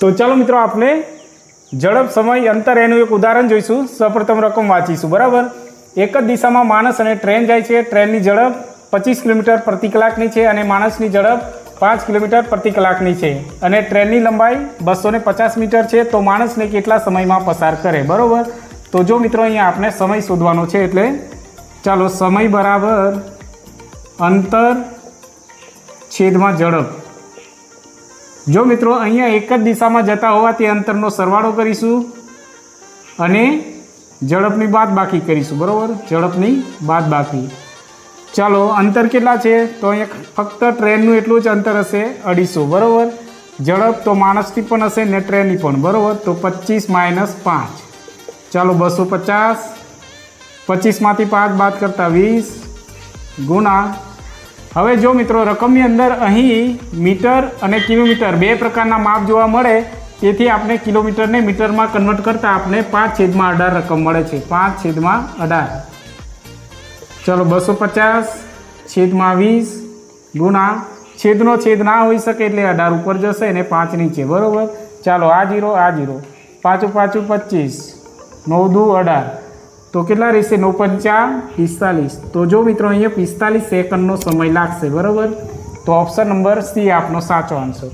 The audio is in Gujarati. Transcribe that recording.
તો ચાલો મિત્રો આપણે ઝડપ, સમય, અંતર એનું એક ઉદાહરણ જોઈશું. સૌપ્રથમ રકમ વાંચીશું, બરાબર? એક જ દિશામાં માણસ અને ટ્રેન જાય છે. ટ્રેનની ઝડપ પચીસ કિલોમીટર પ્રતિ કલાકની છે અને માણસની ઝડપ પાંચ કિલોમીટર પ્રતિ કલાકની છે. અને ટ્રેનની લંબાઈ બસો ને પચાસ મીટર છે, તો માણસને કેટલા સમયમાં પસાર કરે, બરાબર? તો જો મિત્રો અહીંયા આપણે સમય શોધવાનો છે, એટલે ચાલો સમય બરાબર, અંતર, છેદમાં ઝડપ. જો મિત્રો, અહીંયા એક જ દિશામાં જતા હોવાથી અંતરનો સરવાળો કરીશું અને ઝડપની બાદ બાકી કરીશું, બરાબર? ઝડપની બાદ બાકી. ચાલો, અંતર કેટલા છે? તો અહીંયા ફક્ત ટ્રેનનું એટલું જ અંતર હશે, અઢીસો, બરાબર? ઝડપ તો માણસની પણ હશે ને ટ્રેનની પણ, બરાબર? તો પચીસ માઇનસ પાંચ. ચાલો, બસો પચાસ. પચીસમાંથી પાંચ બાદ કરતાં વીસ. ગુણા હવે જો મિત્રો, રકમની અંદર અહીં મીટર અને કિલોમીટર બે પ્રકારના માપ જોવા મળે, તેથી આપણે કિલોમીટરને મીટરમાં કન્વર્ટ કરતાં આપણે પાંચ છેદમાં અઢાર રકમ મળે છે. પાંચ છેદમાં અઢાર. ચલો, બસો પચાસ છેદમાં વીસ ગુણા, છેદનો છેદ ના હોઈ શકે એટલે અઢાર ઉપર જશે અને પાંચ નીચે. બરાબર? ચાલો, આ જીરો આ જીરો. પાછું પાછું પચીસ. નવ દુ અઢાર. તો કેટલા રહેશે? નવ પંચા પિસ્તાલીસ. તો જો મિત્રો અહીંયા પિસ્તાલીસ સેકન્ડનો સમય લાગશે, બરાબર? તો ઓપ્શન નંબર સી આપનો સાચો આન્સર